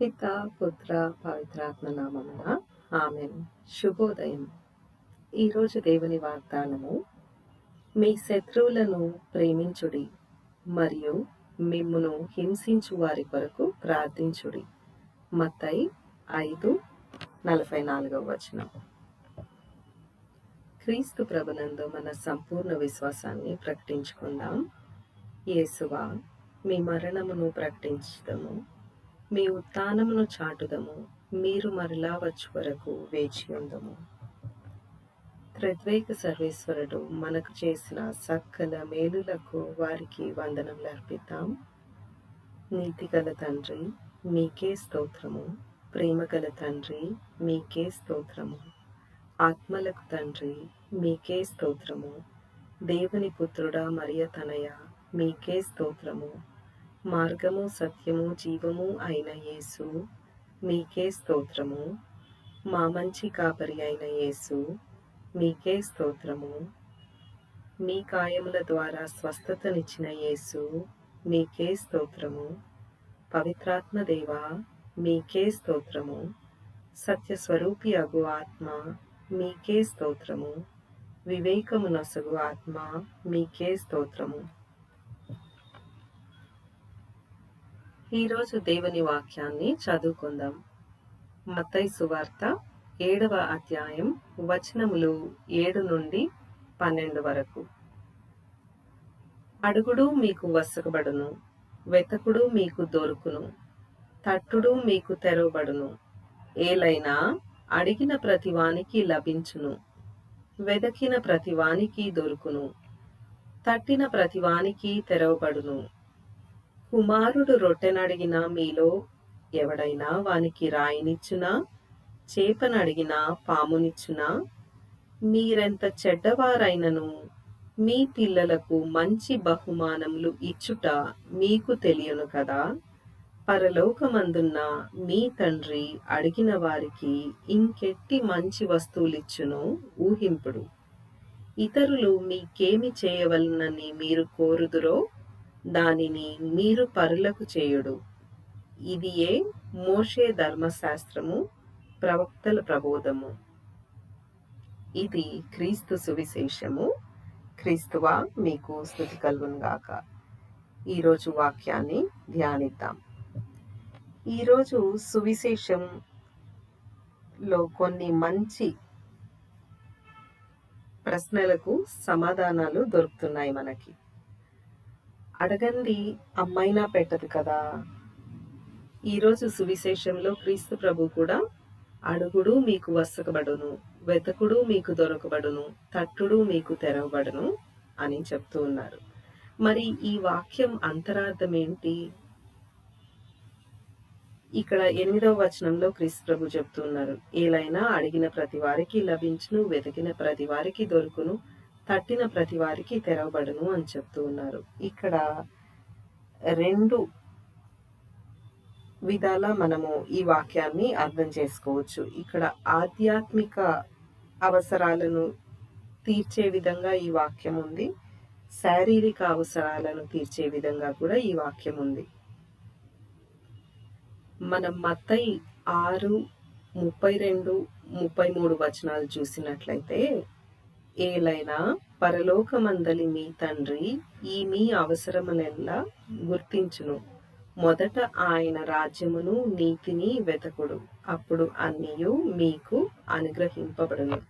పిత పుత్ర పవిత్రాత్మ నామమున ఆమె శుభోదయం. ఈరోజు దేవుని వాగ్దానము మీ శత్రువులను ప్రేమించుడి మరియు మిమ్మును హింసించు వారి కొరకు ప్రార్థించుడి. మత్తై ఐదు నలభై నాలుగవ వచనం. క్రీస్తు ప్రభునందు మన సంపూర్ణ విశ్వాసాన్ని ప్రకటించుకుందాం. యేసువా మీ మరణమును ప్రకటించదము. మీ ఉత్థానమును చాటుదము మీరు మరలా వచ్చు వరకు వేచి ఉందము. త్రిద్వైక సర్వేశ్వరుడు మనకు చేసిన సకల మేలులకు వారికి వందనములు అర్పిద్దాం. నీతిగల తండ్రి మీకే స్తోత్రము. ప్రేమగల తండ్రి మీకే స్తోత్రము. ఆత్మలకు తండ్రి మీకే స్తోత్రము. దేవుని పుత్రుడా మరియ తనయ మీకే స్తోత్రము. మార్గము సత్యము జీవము అయిన యేసు మీకే స్తోత్రము. మా మంచి కాపరి అయిన యేసు మీకే స్తోత్రము. మీ కాయముల ద్వారా స్వస్థతనిచ్చిన యేసు మీకే స్తోత్రము. పవిత్రాత్మ దేవ మీకే స్తోత్రము. సత్యస్వరూపి అగు ఆత్మ మీకే స్తోత్రము. వివేకమునసగు ఆత్మ మీకే స్తోత్రము. ఈరోజు దేవుని వాక్యాన్ని చదువుకుందాం. మతై సువార్త ఏడవ అధ్యాయం వచనములు ఏడు నుండి పన్నెండు వరకు. అడుగుడు మీకు వసకబడును వెతకుడు మీకు దొరుకును తట్టుడు మీకు తెరవబడును ఏలైనా అడిగిన ప్రతివానికి లభించును వెదకిన ప్రతివానికి దొరుకును తట్టిన ప్రతివానికి తెరవబడును. కుమారుడు రొట్టెనడిగినా మీలో ఎవడైనా వానికి రాయినిచ్చునా? చేపనడిగినా పామునిచ్చునా? మీరెంత చెడ్డవారైనను? మీ పిల్లలకు మంచి బహుమానములు ఇచ్చుట మీకు తెలియను కదా? పరలోకమందున్న మీ తండ్రి అడిగిన వారికి ఇంకెట్టి మంచి వస్తువులిచ్చును? ఊహింపుడు. ఇతరులు మీకేమి చేయవలనని మీరు కోరుదురో? దానిని మీరు పరులకు చేయుడు. ఇది ఏ మోషే ధర్మశాస్త్రము? ప్రవక్తల ప్రబోధము. ఇది క్రీస్తు సువిశేషము. క్రీస్తువా మీకు స్థుతి కలుగునుగాక ఈరోజు వాక్యాన్ని ధ్యానిద్దాం. ఈరోజు సువిశేషంలో కొన్ని మంచి ప్రశ్నలకు సమాధానాలు దొరుకుతున్నాయి మనకి. అడగండి అమ్మైనా పెట్టదు కదా. ఈరోజు సువిశేషంలో క్రీస్తు ప్రభు కూడా అడుగుడు మీకు వసకబడును వెతకుడు మీకు దొరకబడును తట్టుడు మీకు తెరవబడును అని చెప్తూ ఉన్నారు. మరి ఈ వాక్యం అంతరార్థం ఏంటి? ఇక్కడ ఎనిమిదవ వచనంలో క్రీస్తు ప్రభు చెప్తున్నారు ఏలైనా అడిగిన ప్రతి వారికి లభించును వెతికిన ప్రతి వారికి దొరుకును తట్టిన ప్రతి వారికి తెరవబడును అని చెప్తూ ఉన్నారు. ఇక్కడ రెండు విధాల మనము ఈ వాక్యాన్ని అర్థం చేసుకోవచ్చు. ఇక్కడ ఆధ్యాత్మిక అవసరాలను తీర్చే విధంగా ఈ వాక్యం ఉంది. శారీరక అవసరాలను తీర్చే విధంగా కూడా ఈ వాక్యం ఉంది. మనం మతై ఆరు ముప్పై రెండు ముప్పై మూడు వచనాలు చూసినట్లయితే ఏలైనా పరలోకమందలి మీ తండ్రి ఈ మీ అవసరములెల్లా గుర్తించును. మొదట ఆయన రాజ్యమును నీతిని వెతకుడు. అప్పుడు అన్నీయు మీకు అనుగ్రహింపబడును.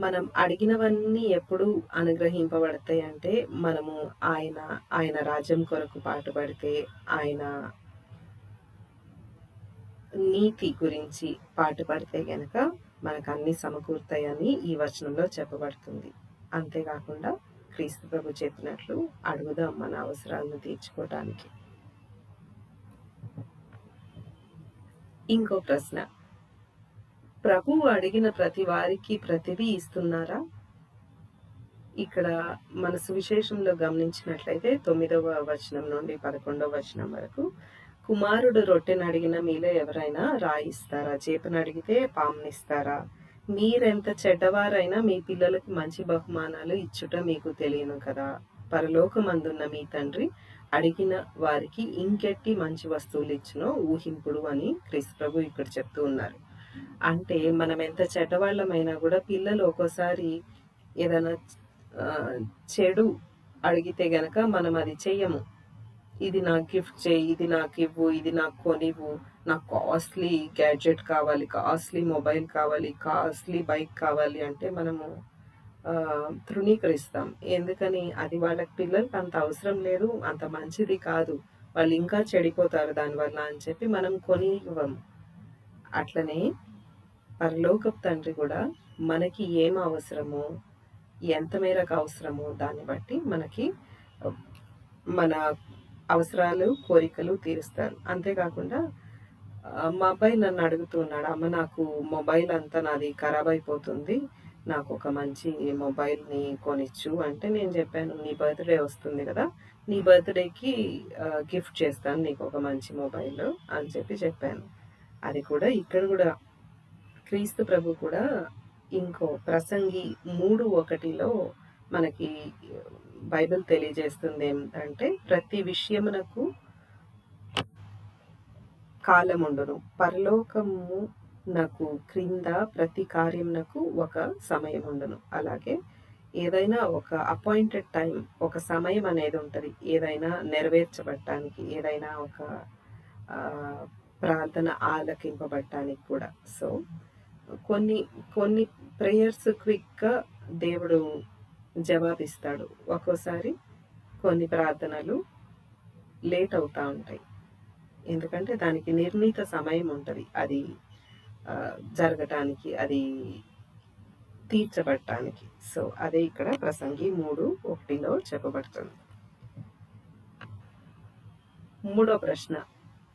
మనం అడిగినవన్నీ ఎప్పుడు అనుగ్రహింపబడతాయి అంటే మనము ఆయన ఆయన రాజ్యం కొరకు పాటుపడితే ఆయన నీతి గురించి పాటుపడితే గనక మనకు అన్ని సమకూర్తాయని ఈ వచనంలో చెప్పబడుతుంది. అంతేకాకుండా క్రీస్తు ప్రభు చెప్పినట్లు అడుగుదాం మన అవసరాలను తీర్చుకోవడానికి ఇంకో ప్రశ్న. ప్రభువు అడిగిన ప్రతి వారికి ప్రతిదీ ఇస్తున్నారా? ఇక్కడ మన సువిశేషంలో గమనించినట్లయితే తొమ్మిదవ వచనం నుండి పదకొండవ వచనం వరకు కుమారుడు రొట్టెను అడిగిన మీలో ఎవరైనా రాయిస్తారా? చేపను అడిగితే పామునిస్తారా? మీరెంత చెడ్డవారైనా మీ పిల్లలకి మంచి బహుమానాలు ఇచ్చుట మీకు తెలియను కదా. పరలోకమందున్న మీ తండ్రి అడిగిన వారికి ఇంకెట్టి మంచి వస్తువులు ఇచ్చినో ఊహింపుడు అని క్రీస్తు ప్రభు ఇక్కడ చెప్తూ ఉన్నారు. అంటే మనం ఎంత చెడ్డవాళ్ళమైనా కూడా పిల్లలు ఒక్కోసారి ఏదైనా చెడు అడిగితే గనక మనం అది చెయ్యము. ఇది నాకు గిఫ్ట్ చేయి ఇది నాకు ఇవ్వు ఇది నాకు కొనివ్వు. నాకు కాస్ట్లీ గ్యాడ్జెట్ కావాలి కాస్ట్లీ మొబైల్ కావాలి కాస్ట్లీ బైక్ కావాలి అంటే మనము తృణీకరిస్తాం. ఎందుకని? అది వాళ్ళకి పిల్లలకి అంత అవసరం లేదు అంత మంచిది కాదు. వాళ్ళు ఇంకా చెడిపోతారు దానివల్ల అని చెప్పి మనం కొని ఇవ్వము అట్లనే పరలోకపు తండ్రి కూడా మనకి ఏం అవసరమో ఎంత మేరకు అవసరమో దాన్ని బట్టి మనకి మన అవసరాలు కోరికలు తీరుస్తారు. అంతేకాకుండా మా అబ్బాయి నన్ను అడుగుతున్నాడు అమ్మ నాకు మొబైల్ అంతా నాది ఖరాబ్ అయిపోతుంది. నాకు ఒక మంచి మొబైల్ని కొనిచ్చు. అంటే నేను చెప్పాను నీ బర్త్డే వస్తుంది కదా నీ బర్త్డేకి గిఫ్ట్ చేస్తాను నీకు ఒక మంచి మొబైల్ అని చెప్పి చెప్పాను. అది కూడా ఇక్కడ కూడా క్రీస్తు ప్రభు కూడా ఇంకో ప్రసంగి మూడు ఒకటిలో మనకి బైబిల్ తెలియజేస్తుంది ఏమిటంటే ప్రతి విషయమునకు కాలముండును. పరలోకము నాకు క్రింద ప్రతి కార్యమునకు ఒక సమయం ఉండను అలాగే ఏదైనా ఒక అపాయింటెడ్ టైం ఒక సమయం అనేది ఉంటుంది. ఏదైనా నెరవేర్చబడటానికి ఏదైనా ఒక ప్రార్థన ఆలకింపబడటానికి కూడా. సో కొన్ని కొన్ని ప్రేయర్స్ క్విక్గా దేవుడు జవాబిస్తాడు. ఒక్కోసారి కొన్ని ప్రార్థనలు లేట్ అవుతూ ఉంటాయి. ఎందుకంటే దానికి నిర్ణీత సమయం ఉంటుంది. అది జరగటానికి అది తీర్చబడటానికి. సో అదే ఇక్కడ ప్రసంగి మూడు ఒకటిలో చెప్పబడుతుంది. మూడో ప్రశ్న.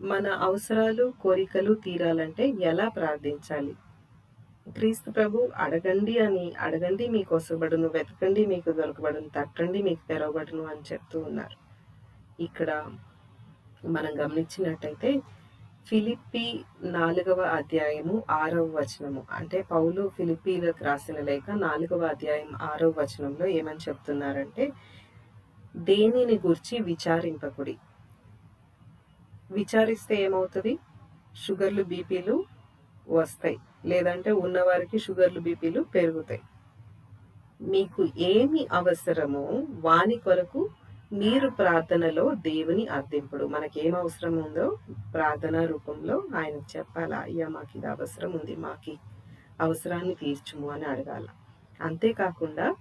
మన అవసరాలు కోరికలు తీరాలంటే ఎలా ప్రార్థించాలి? క్రీస్తు ప్రభు అడగండి అని అడగండి మీకు వసబడును వెతకండి మీకు దొరకబడును తట్టండి మీకు తెరవబడును అని చెప్తూ ఉన్నారు. ఇక్కడ మనం గమనించినట్టయితే ఫిలిప్పి నాలుగవ అధ్యాయము ఆరవ వచనము. అంటే పౌలు ఫిలిప్పీలకు రాసిన లేఖ నాలుగవ అధ్యాయం ఆరవ వచనంలో ఏమని చెప్తున్నారంటే దేనిని గురించి విచారింపకుడి. విచారిస్తే ఏమవుతుంది? షుగర్లు బీపీలు వస్తాయి. లేదంటే ఉన్నవారికి షుగర్లు బీపీలు పెరుగుతాయి. మీకు ఏమి అవసరమో వాని కొరకు మీరు ప్రార్థనలో దేవుని అర్థింపుడు. మనకేం అవసరం ఉందో ప్రార్థన రూపంలో ఆయన చెప్పాలా అయ్యా మాకు ఇది అవసరం ఉంది మాకి అవసరాన్ని తీర్చుము అని అడగాల. అంతేకాకుండా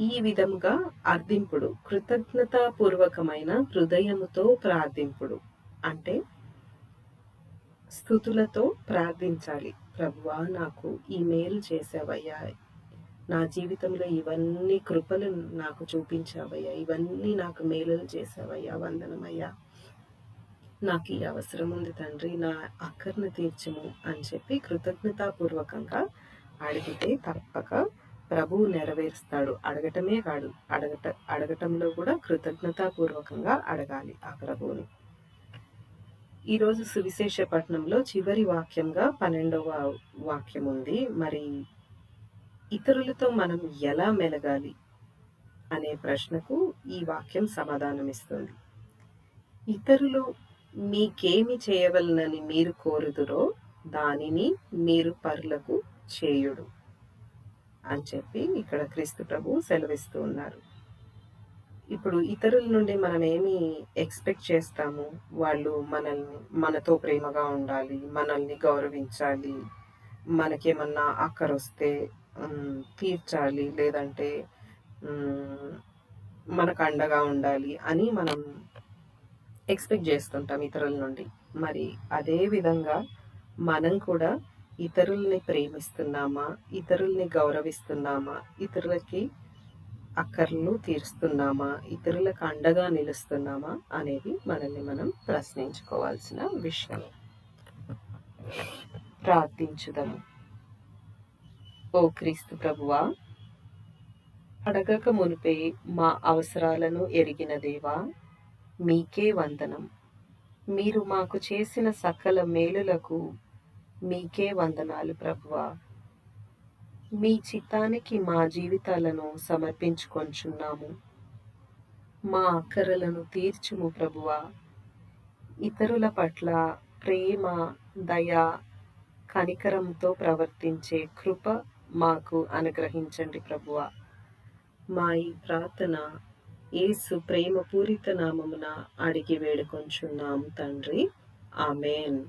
ఈ విధముగా అర్థింపుడు కృతజ్ఞతాపూర్వకమైన హృదయముతో ప్రార్థింపుడు. అంటే స్థుతులతో ప్రార్థించాలి. ప్రభువా నాకు ఈ మేలు చేసావయ్యా నా జీవితంలో ఇవన్నీ కృపలు నాకు చూపించావయ్యా. ఇవన్నీ నాకు మేలులు చేసావయ్యా వందనమయ్యా. నాకు ఈ అవసరం ఉంది తండ్రి. నా అక్కర్ని తీర్చము అని చెప్పి కృతజ్ఞతాపూర్వకంగా అడిగితే తప్పక ప్రభువు నెరవేరుస్తాడు. అడగటమే కాదు అడగట అడగటంలో కూడా కృతజ్ఞతాపూర్వకంగా అడగాలి ఆ ప్రభువుని. ఈరోజు సువిశేషపట్నంలో చివరి వాక్యంగా పన్నెండవ వాక్యం ఉంది మరి ఇతరులతో మనం ఎలా మెలగాలి అనే ప్రశ్నకు ఈ వాక్యం సమాధానం ఇస్తుంది ఇతరులు మీకేమి చేయవలనని మీరు కోరుదురో దానిని మీరు పరులకు చేయుడు అని చెప్పి ఇక్కడ క్రీస్తు ప్రభు సెలవిస్తూ ఉన్నారు. ఇప్పుడు ఇతరుల నుండి మనం ఏమి ఎక్స్పెక్ట్ చేస్తాము? వాళ్ళు మనల్ని మనతో ప్రేమగా ఉండాలి మనల్ని గౌరవించాలి మనకేమన్నా అక్కరొస్తే తీర్చాలి లేదంటే మనకు అండగా ఉండాలి అని మనం ఎక్స్పెక్ట్ చేస్తుంటాం ఇతరుల నుండి. మరి అదే విధంగా మనం కూడా ఇతరుల్ని ప్రేమిస్తున్నామా? ఇతరుల్ని గౌరవిస్తున్నామా? ఇతరులకి అక్కర్లు తీరుస్తున్నామా? ఇతరులకు అండగా నిలుస్తున్నామా? అనేది మనల్ని మనం ప్రశ్నించుకోవాల్సిన విషయం. ప్రార్థించుదాము. ఓ క్రీస్తు ప్రభువా అడగక మునిపే మా అవసరాలను ఎరిగిన దేవా మీకే వందనం. మీరు మాకు చేసిన సకల మేలులకు మీకే వందనాలు ప్రభువా. మీ చిత్తానికి మా జీవితాలను సమర్పించుకొంచున్నాము. మా అక్కరలను తీర్చుము ప్రభువా. ఇతరుల పట్ల ప్రేమ దయ కనికరంతో ప్రవర్తించే కృప మాకు అనుగ్రహించండి ప్రభువ. మా ఈ ప్రార్థన ఏసు ప్రేమపూరిత నామమున అడిగి వేడుకొంచున్నాము తండ్రి. ఆమెన్.